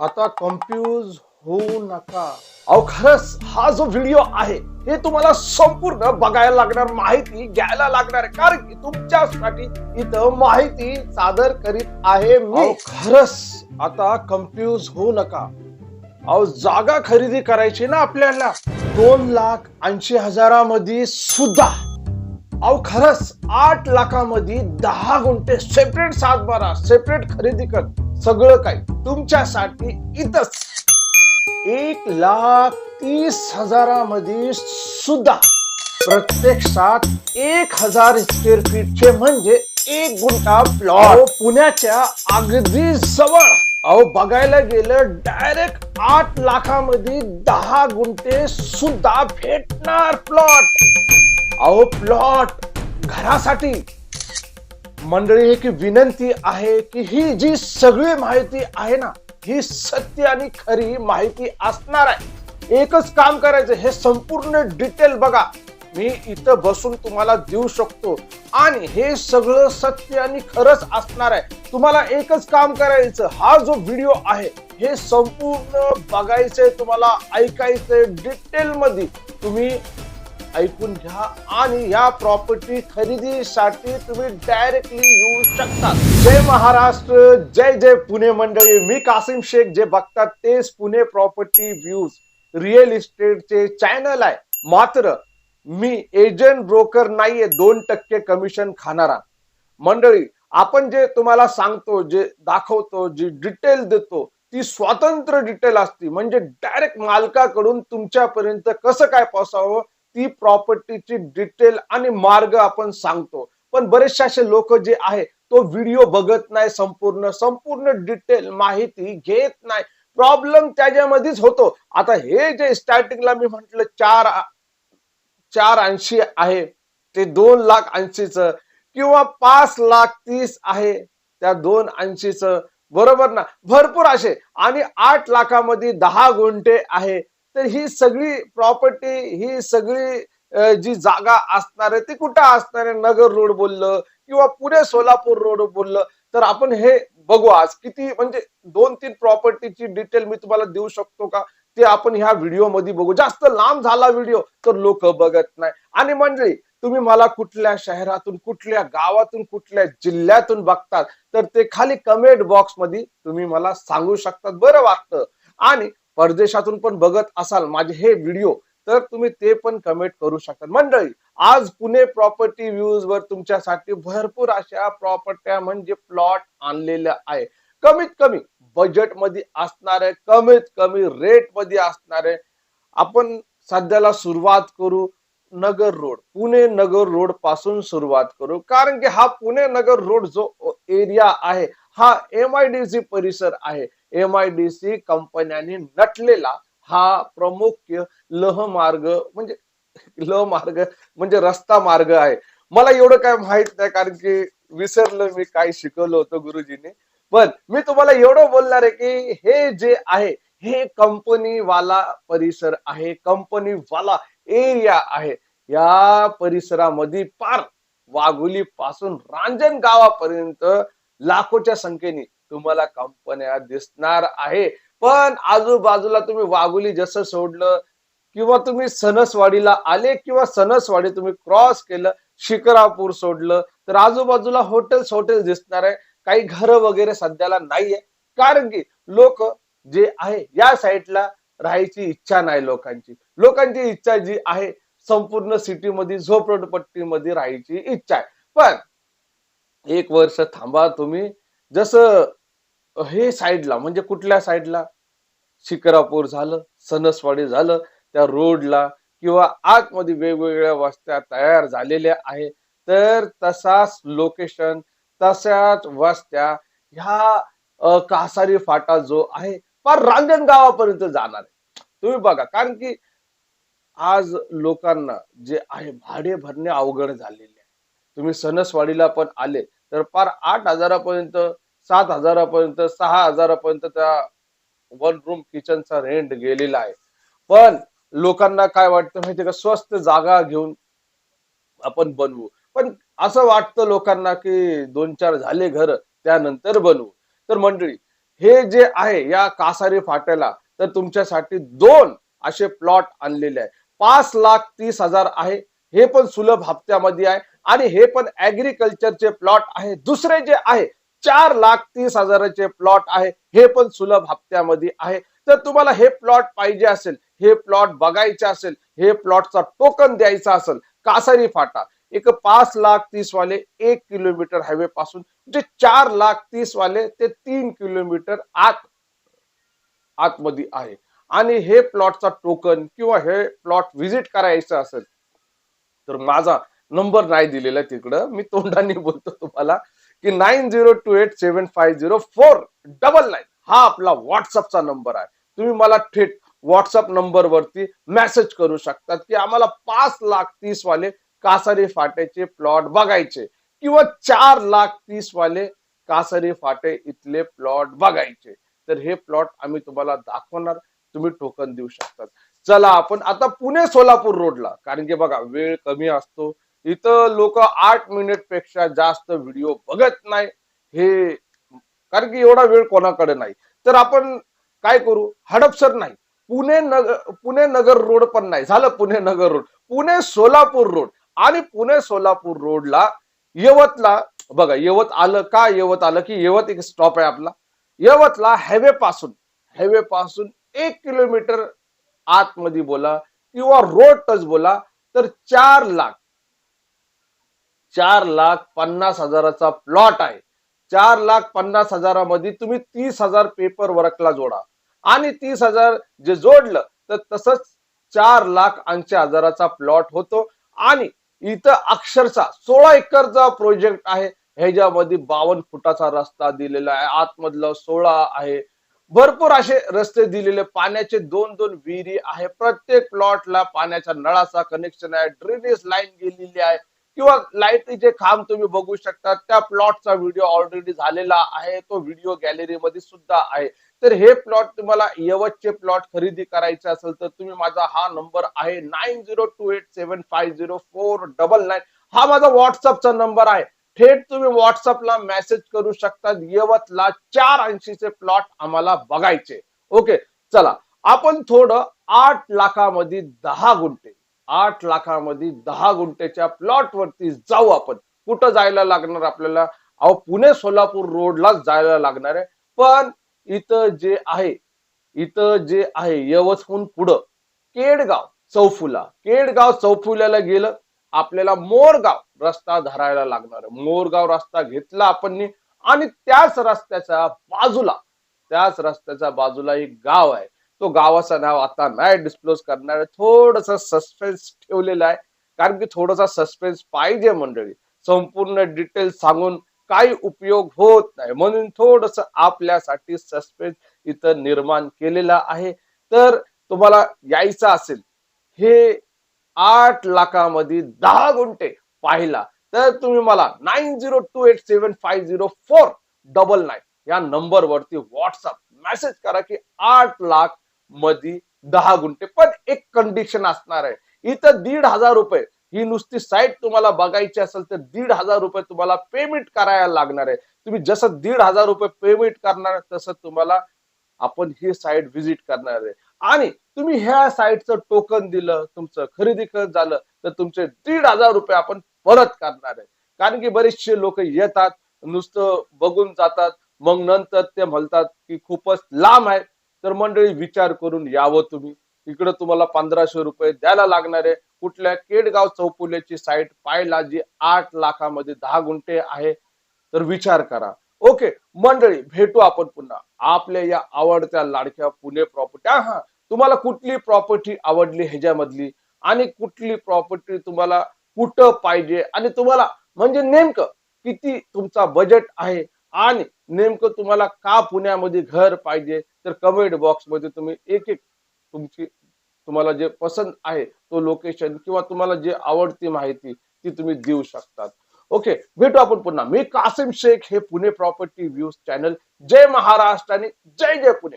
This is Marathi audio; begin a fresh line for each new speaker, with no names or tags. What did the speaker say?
आता कन्फ्यूज होऊ नका. अहो खरंच हा जो व्हिडिओ आहे हे तुम्हाला संपूर्ण बघायला लागणार माहिती घ्यायला लागणार. कारण की तुमच्यासाठी इथं माहिती सादर करीत आहे मी. खरंच. आता कन्फ्यूज होऊ नका. अहो जागा खरेदी करायची ना आपल्याला? दोन लाख ऐंशी हजारामध्ये सुद्धा. अहो खरंच आठ लाखामध्ये दहा गुंठे सेपरेट सातबारा सेपरेट खरेदी कर. सगळं काही तुमच्यासाठी इथंच. एक लाख तीस हजारामध्ये सुद्धा प्रत्यक्षात एक हजार स्क्वेअर फीटचे म्हणजे एक गुंठा प्लॉट पुण्याच्या अगदी जवळ. अहो बघायला गेलं डायरेक्ट आठ लाखामध्ये दहा गुंठे सुद्धा भेटणार प्लॉट अहो प्लॉट घरासाठी. मंडळी एक विनंती आहे की ही जी सगळी माहिती आहे ना ही सत्य आणि खरी माहिती असणार आहे. एकच काम करायचं हे संपूर्ण डिटेल बघा. मी इथं बसून तुम्हाला देऊ शकतो. आणि हे सगळं सत्य आणि खरंच असणार आहे. तुम्हाला एकच काम करायचं हा जो व्हिडिओ आहे हे संपूर्ण बघायचंय तुम्हाला ऐकायचंय डिटेलमध्ये तुम्ही ऐकून घ्या आणि या प्रॉपर्टी खरेदीसाठी तुम्ही डायरेक्टली येऊ शकता. जय महाराष्ट्र जय जय पुणे मंडळी. मी कासिम शेख जे बघतात तेच पुणे प्रॉपर्टी व्ह्यूज रिअल इस्टेटचे चॅनल आहे. मात्र मी एजंट ब्रोकर नाहीये दोन टक्के कमिशन खाणारा. मंडळी आपण जे तुम्हाला सांगतो जे दाखवतो जी डिटेल देतो ती स्वतंत्र डिटेल असते. म्हणजे डायरेक्ट मालकाकडून तुमच्यापर्यंत कसं काय पोहोचावं ती प्रॉपर्टीची डिटेल आणि मार्ग आपण सांगतो. पण बरेचशे असे लोक जे आहे तो व्हिडिओ बघत नाही संपूर्ण संपूर्ण डिटेल माहिती घेत नाही. प्रॉब्लेम त्याच्यामध्येच होतो. आता हे जे स्टार्टिंगला मी म्हंटल चार चार ऐंशी आहे ते दोन लाख ऐंशीच किंवा पाच लाख तीस आहे त्या दोन ऐंशीच बरोबर ना? भरपूर असे. आणि आठ लाखामध्ये दहा गुंठे आहे. तर ही सगळी प्रॉपर्टी ही सगळी जी जागा असणार आहे ती कुठं असणार? आहे नगर रोड बोललं किंवा पुणे सोलापूर रोड बोललं. तर आपण हे बघू आज. किती म्हणजे दोन तीन प्रॉपर्टीची डिटेल मी तुम्हाला देऊ शकतो का? ते आपण ह्या व्हिडिओमध्ये बघू. जास्त लांब झाला व्हिडिओ तर लोक बघत नाही. आणि मंडळी तुम्ही मला कुठल्या शहरातून कुठल्या गावातून कुठल्या जिल्ह्यातून बघतात तर ते खाली कमेंट बॉक्समध्ये तुम्ही मला सांगू शकतात. बरं वाटतं. आणि परदेशातून पण बघत असाल माझे हे व्हिडिओ तर तुम्ही ते पण कमेंट करू शकता. मंडळी आज पुणे प्रॉपर्टी व्ह्यूज वर तुमच्यासाठी भरपूर अशा प्रॉपर्ट्या म्हणजे प्लॉट आणलेल्या आहे. कमीत कमी बजेटमध्ये असणारे कमीत कमी रेटमध्ये असणारे आपण सध्याला सुरुवात करू नगर रोड. पुणे नगर रोडपासून सुरुवात करू. कारण की हा पुणे नगर रोड जो एरिया आहे हा एम आय डी सी परिसर आहे. एम आय डी सी कंपन्यांनी नटलेला हा प्रमुख लह मार्ग म्हणजे लह मार्ग म्हणजे रस्ता मार्ग आहे. मला एवढं काय माहीत नाही कारण की विसरलं मी काय शिकवलं होतं गुरुजीने. पण मी तुम्हाला एवढं बोलणार आहे की हे जे आहे हे कंपनी वाला परिसर आहे कंपनी वाला एरिया आहे. या परिसरामध्ये पार वाघोली पासून रांजण गावापर्यंत लाखोच्या संख्येने तुम्हाला कंपन्या दिसणार आहे. पण आजूबाजूला तुम्ही वाघोली जसं सोडलं किंवा तुम्ही सणसवाडीला आले किंवा सणसवाडी तुम्ही क्रॉस केलं शिकरापूर सोडलं तर आजूबाजूला हॉटेल्स हॉटेल्स दिसणार आहे. काही घरं वगैरे सध्याला नाहीये. कारण की लोक जे आहे या साईडला राहायची इच्छा नाही लोकांची. लोकांची इच्छा जी आहे संपूर्ण सिटीमध्ये झोपडपट्टीमध्ये राहायची इच्छा आहे. पण एक वर्ष थांबा तुम्ही. जसं हे साईडला म्हणजे कुठल्या साईडला? शिकरापूर झालं सणसवाडी झालं त्या रोडला किंवा आतमध्ये वेगवेगळ्या वस्त्या तयार झालेल्या आहे. तर तसाच लोकेशन तशाच वस्त्या ह्या कासारी फाटा जो आहे फार रांजण गावापर्यंत जाणार आहे. तुम्ही बघा कारण की आज लोकांना जे आहे भाडे भरणे अवघड झालेले आहे. तुम्ही सणसवाडीला पण आले तर फार आठ हजारापर्यंत सात हजारापर्यंत सहा हजारापर्यंत त्या वन रूम किचनचा रेंट गेलेला आहे. पण लोकांना काय वाटतं माहितीये का? स्वस्त जागा घेऊन आपण बनवू. पण असं वाटतं लोकांना की दोन चार झाले घर त्यानंतर बनवू. तर मंडळी हे जे आहे या कासारी फाट्याला तर तुमच्यासाठी दोन असे प्लॉट आणलेले आहे पाच लाख तीस हजार आहे हे पण सुलभ हप्त्यामध्ये आहे आणि हे पण ऍग्रिकल्चरचे प्लॉट आहे. दुसरे जे आहे चार लाख तीस हजाराचे प्लॉट आहे हे पण सुलभ हप्त्यामध्ये आहे. तर तुम्हाला हे प्लॉट पाहिजे असेल हे प्लॉट बघायचे असेल हे प्लॉटचा टोकन द्यायचा असेल कासारी फाटा. एक पाच लाख तीस वाले एक किलोमीटर हायवे पासून जे चार लाख तीस वाले ते तीन किलोमीटर आत आतमध्ये आहे. आणि हे प्लॉटचा टोकन किंवा हे प्लॉट व्हिजिट करायचं असेल तर माझा नंबर नाही दिलेला तिकडं. मी तोंडाने बोलतो तुम्हाला की nine zero two eight seven five zero four double nine हा आपला व्हॉट्सअपचा नंबर आहे. तुम्ही मला थेट व्हॉट्सअप नंबर वरती मेसेज करू शकतात की आम्हाला पाच लाख तीस वाले कासारी फाट्याचे प्लॉट बघायचे. किंवा चार लाख तीस वाले कासारी फाटे इथले प्लॉट बघायचे. तर हे प्लॉट आम्ही तुम्हाला दाखवणार. तुम्ही टोकन देऊ शकतात. चला आपण आता पुणे सोलापूर रोडला कारण की बघा वेळ कमी असतो. इथं लोक आठ मिनिटपेक्षा जास्त व्हिडिओ बघत नाही. हे कारण की एवढा वेळ कोणाकडे नाही. तर आपण काय करू? हडपसर नाही. पुणे नगर पुणे नगर रोड पण नाही. झालं पुणे नगर रोड पुणे सोलापूर रोड आणि पुणे सोलापूर रोडला यवतला बघा यवत आलं का? यवत आलं की यवत एक स्टॉप आहे आपला. यवतला हायवे पासून हायवे पासून एक किलोमीटर आतमध्ये बोला किंवा रोड टच बोला तर चार लाख चार लाख पन्नास हजाराचा प्लॉट आहे. चार लाख पन्नास हजारामध्ये तुम्ही तीस हजार पेपर वर्कला जोडा. आणि तीस हजार जे जोडलं तर तसंच चार लाख ऐंशी हजाराचा प्लॉट होतो. आणि इथं अक्षरशः सोळा एकरचा प्रोजेक्ट आहे ह्याच्यामध्ये बावन्न फुटाचा रस्ता दिलेला आहे. आतमधलं सोळा आहे. भरपूर असे रस्ते दिलेले. पाण्याचे दोन दोन विहिरी आहे. प्रत्येक प्लॉटला पाण्याच्या नळाचा कनेक्शन आहे. ड्रेनेज लाईन गेलेली आहे. किंवा लाईटीचे खांब तुम्ही बघू शकता त्या प्लॉटचा व्हिडिओ ऑलरेडी झालेला आहे. तो व्हिडिओ गॅलरीमध्ये सुद्धा आहे. तर हे प्लॉट तुम्हाला यवतचे प्लॉट खरेदी करायचे असेल तर तुम्ही माझा हा नंबर आहे nine zero two eight seven five zero four double nine हा माझा व्हॉट्सअपचा नंबर आहे. थेट तुम्ही व्हॉट्सअपला मेसेज करू शकता. यवतला चार ऐंशीचे प्लॉट आम्हाला बघायचे. ओके चला. आपण थोडं आठ लाखामध्ये दहा गुंठे. आठ लाखामध्ये दहा गुंठ्याच्या प्लॉटवरती जाऊ आपण. कुठं जायला लागणार आपल्याला? अहो पुणे सोलापूर रोडलाच जायला लागणार आहे. पण इथं जे आहे इथं जे आहे यवतहून पुढं केडगाव चौफुला. केडगाव चौफुल्याला गेलं आपल्याला मोरगाव रस्ता धरायला लागणार मोरगाव रस्ता घेतला आपण आणि त्याच रस्त्याच्या बाजूला त्याच रस्त्याच्या बाजूला एक गाव आहे. तो गावाचं नाव आता नाही डिस्क्लोज करणार आहे. थोडस सस्पेन्स ठेवलेला आहे. कारण की थोडासा सस्पेन्स पाहिजे मंडळी. संपूर्ण डिटेल सांगून काही उपयोग होत नाही. म्हणून थोडस आपल्यासाठी सस्पेन्स इथं निर्माण केलेला आहे. तर तुम्हाला यायचं असेल हे आठ लाखामध्ये दहा गुंठे पाहिला तर तुम्ही मला nine zero two eight seven five zero four double nine या नंबरवरती व्हॉट्सअप मेसेज करा की आठ लाख मध्ये दहा गुंठे. पण एक कंडिशन असणार आहे. इथं दीड हजार रुपये. ही नुसती साईट तुम्हाला बघायची असेल तर दीड हजार रुपये तुम्हाला पेमेंट करायला लागणार आहे. तुम्ही जसं दीड हजार रुपये पेमेंट करणार तसं तुम्हाला आपण ही साईट व्हिजिट करणार आहे. आणि तुम्ही ह्या साईटचं टोकन दिलं तुमचं खरेदी करत झालं तर तुमचे दीड हजार रुपये आपण परत करणार आहे. कारण की बरेचसे लोक येतात नुसतं बघून जातात मग नंतर ते म्हणतात की खूपच लांब आहे. तर मंडळी विचार करून यावं तुम्ही. इकडे तुम्हाला पंधराशे रुपये द्यायला लागणार आहे. कुठल्या केडगाव चौपुल्याची साईट पाहिला जी आठ लाखामध्ये दहा गुंठे आहे तर विचार करा. ओके मंडळी भेटू आपण पुन्हा. आपल्या या आवडत्या लाडक्या पुणे प्रॉपर्टी हा तुम्हाला कुठली प्रॉपर्टी आवडली ह्याच्यामधली? आणि कुठली प्रॉपर्टी तुम्हाला कुठं पाहिजे? आणि तुम्हाला म्हणजे नेमकं किती तुमचा बजेट आहे? आणि नेमकं तुम्हाला का पुण्यामध्ये घर पाहिजे? तर कमेंट बॉक्समध्ये तुम्ही एक एक तुमची तुम्हाला जे पसंत आहे तो लोकेशन किंवा तुम्हाला जे आवडती माहिती ती तुम्ही देऊ शकतात. ओके भेटू आपण पुन्हा. मी कासिम शेख हे पुणे प्रॉपर्टी व्ह्यूज चॅनल जय महाराष्ट्र आणि जय जय पुणे.